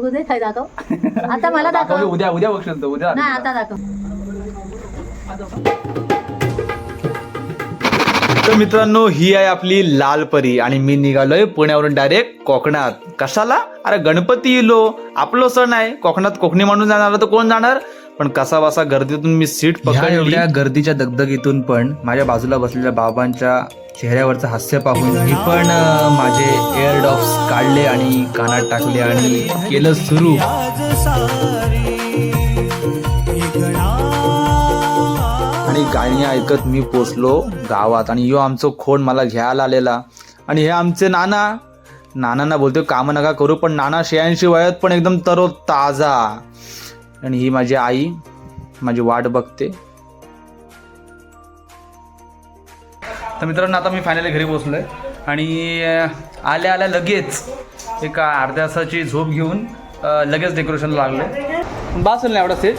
बघू दे काय दाखव. आता मला दाखव उद्या उद्या बघशील तू उद्या नाही आता दाखव. तर मित्रांनो ही आहे आपली लाल परी आणि मी निघालोय पुण्यावरून डायरेक्ट कोकणात. कशाला? अरे गणपती येलो आपलो सण आहे. कोकणात कोकणी माणूस जाणार तर कोण जाणार? पण कसा बसा गर्दीतून मी सीट पकडली. एवढ्या गर्दीच्या दगदगीतून पण माझ्या बाजूला बसलेल्या बाबांच्या चेहऱ्यावरचं हास्य पाहून मी पण माझे एअर डॉप्स काढले आणि कानात टाकले आणि केलं सुरू. आणि गाणी ऐकत मी पोचलो गावात आणि यो आमचं खोण मला घ्यायला आलेला. आणि हे आमचे नाना. नानांना बोलतो कामं नका करू पण नाना शहाऐंशी वयात पण एकदम तरो ताजा आणि ही माझी आई माझी वाट बघते. तर मित्रांनो आता मी फायनली घरी पोचलोय आणि आल्या आल्या लगेच एका अर्ध्या तासाची झोप घेऊन लगेच डेकोरेशन लागलं बस नाही एवढा स्टेज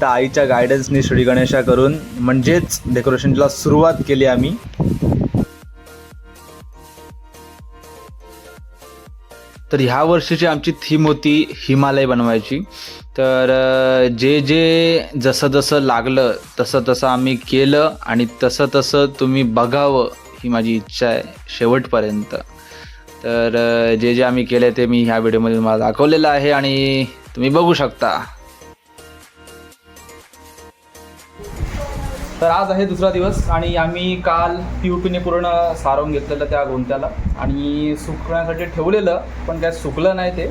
तर आईच्या गायडन्सनी श्री गणेशा करून म्हणजेच डेकोरेशनला सुरुवात केली आम्ही. तर ह्या वर्षीची आमची थीम होती हिमालय बनवायची. तर जे जे जसं जसं लागलं तसं तसं आम्ही केलं आणि तसं तसं तुम्ही बघावं ही माझी इच्छा आहे शेवटपर्यंत. तर जे जे आम्ही केले ते मी ह्या व्हिडिओमध्ये तुम्हाला दाखवलेलं आहे आणि तुम्ही बघू शकता. तर आज आहे दुसरा दिवस आणि आम्ही काल पी यू पीने पूर्ण सारवून घेतलेलं त्या गोंत्याला आणि सुकण्यासाठी ठेवलेलं पण काय सुकलं नाही ते.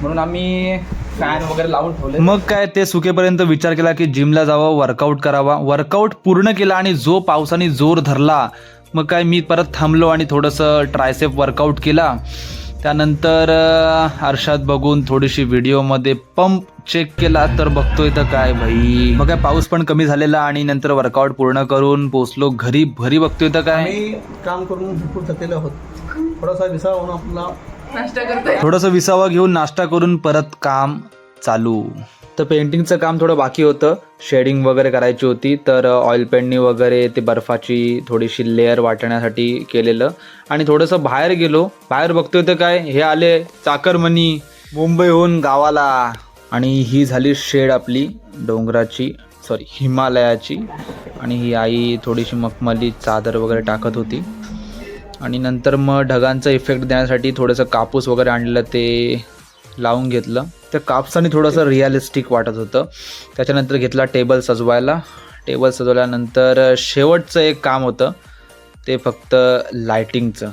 म्हणून आम्ही फॅन वगैरे लावून ठेवले मग काय ते सुकेपर्यंत विचार केला की जिमला जावं वर्कआउट करावा. वर्कआउट पूर्ण केला आणि जो पावसाने जोर धरला मग काय मी परत थांबलो आणि थोडंसं ट्रायसेप वर्कआउट केला. त्यानंतर आरशात बघून थोडीशी व्हिडिओमध्ये पंप चेक केला तर बघतोय तर काय भाई. मग काय पाऊस पण कमी झालेला आणि नंतर वर्कआउट पूर्ण करून पोचलो घरी घरी बघतोय तर काय? काम करून भरपूर थकलेलो आहोत. थोडासा विसावा होऊन थोडंसं विसावा घेऊन नाश्ता करून परत काम चालू. तर पेंटिंगचं काम थोडं बाकी होतं. शेडिंग वगैरे करायची होती. तर ऑइल पेंटनी वगैरे ते बर्फाची थोडीशी लेअर वाटण्यासाठी केलेलं. आणि थोडंसं बाहेर गेलो. बाहेर बघतोय तर काय हे आले चाकरमनी मुंबईहून गावाला. आणि ही झाली शेड आपली डोंगराची सॉरी हिमालयाची. आणि ही आई थोडीशी मखमली चादर वगैरे टाकत होती. आणि नंतर मग ढगांचा इफेक्ट देण्यासाठी थोडंसं कापूस वगैरे आणलं ते लावून घेतलं. त्या कापसाने थोडंसं रिअलिस्टिक वाटत होतं. त्याच्यानंतर घेतला टेबल सजवायला. टेबल सजवल्यानंतर शेवटचं एक काम होतं. ते फक्त लायटिंगचं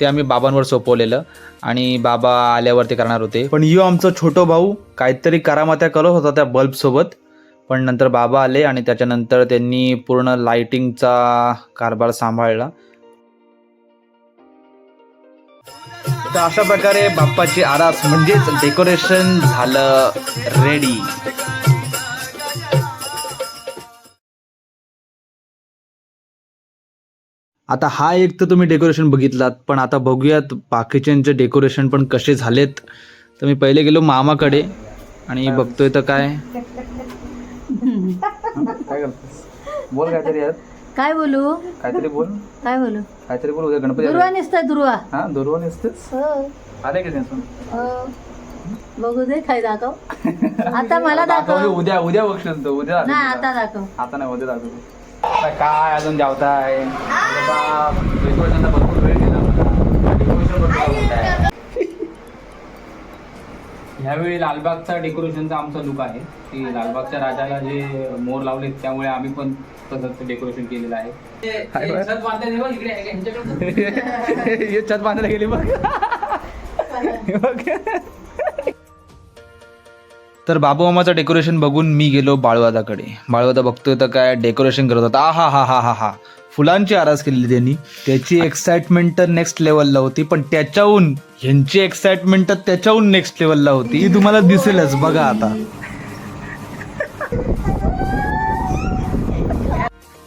ते आम्ही बाबांवर सोपवलेलं. आणि बाबा आल्यावर ते करणार होते. पण यो आमचं छोटो भाऊ काहीतरी करामात्या करत होता त्या बल्बसोबत पण नंतर बाबा आले आणि त्याच्यानंतर त्यांनी पूर्ण लाइटिंगचा कारभार सांभाळला. तर अशा प्रकारे बाप्पाची आरास म्हणजेच डेकोरेशन झालं रेडी आता हा एक तर तुम्ही डेकोरेशन बघितलात पण आता बघूयात बाकीच्यांचे डेकोरेशन पण कसे झालेत. तर मी पहिले गेलो मामाकडे आणि बघतोय तर काय. काय करतोस? बोल काहीतरी काय बोलू? काहीतरी बोल. काय बोलू? काहीतरी बोल उद्या गणपती दुर्वा निसतंय दुर्वा. हा दुर्वा नसतेच हो, आले की नाही हो. बघू दे काय दाखव. आता मला दाखव दाखव. उद्या उद्या बघशील तू उद्या नाही. आता दाखव. आता नाही उद्या दाखव. काय- काय अजून जावताय? बाप, डेकोरेशनचा भरपूर वेळ गेला. मला. डेकोरेशन भरपूर. ह्यावेळी लालबागचा डेकोरेशनचा आमचा लुक आहे. की लालबागच्या राजाला जे मोर लावले त्यामुळे आम्ही पण तसंच डेकोरेशन केलेलं आहे. हे छत बांधायला गेली बघ. तर बाबू मामाचं डेकोरेशन बघून मी गेलो बाळवादाकडे बाळवादा बघतोय तर काय डेकोरेशन करत होता. आ हा हा हा हा हा. फुलांची आरास केलेली त्यांनी. त्याची एक्साइटमेंट तर नेक्स्ट लेवलला होती पण त्याच्याहून ह्यांची एक्साइटमेंट तर त्याच्याहून नेक्स्ट लेवलला होती. ही तुम्हाला दिसेलच बघा आता.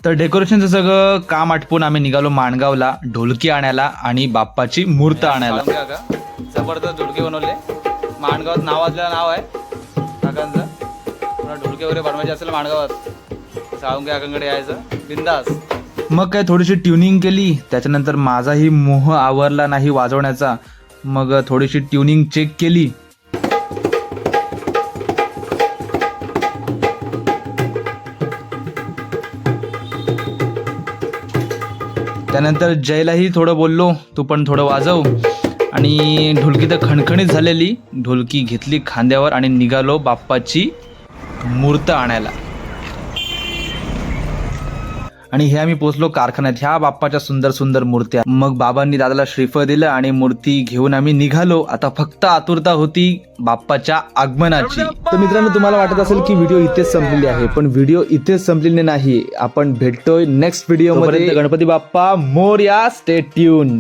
तर डेकोरेशनचं सगळं काम आटपून आम्ही निघालो माणगावला ढोलकी आणायला आणि बाप्पाची मूर्त आणायला. जबरदस्त ढोलके बनवले. माणगावात नावाजलेलं नाव आहे. काकांचं. ढोलके वगैरे बनवायचे असेल माणगावात. साळुंके काकांकडे यायचं. बिंदास. मग काय थोडीशी ट्युनिंग केली त्याच्यानंतर माझाही मोह आवरला नाही वाजवण्याचा. मग थोडीशी ट्युनिंग चेक केली. त्यानंतर जयलाही थोडं बोललो तू पण थोडं वाजव. आणि ढोलकी तर खणखणीत झालेली. ढोलकी घेतली खांद्यावर आणि निघालो बाप्पाची मूर्त आणायला. आणि हे आम्ही पोचलो कारखान्यात. ह्या बाप्पाच्या सुंदर सुंदर मूर्त्या. मग बाबांनी दादाला श्रीफळ दिलं आणि मूर्ती घेऊन आम्ही निघालो. आता फक्त आतुरता होती बाप्पाच्या आगमनाची. तर मित्रांनो तुम्हाला वाटत असेल की व्हिडिओ इथेच संपलेली आहे पण व्हिडिओ इथेच संपलेली नाही. आपण भेटतोय नेक्स्ट व्हिडिओमध्ये. Ganpati Bappa Morya stay tuned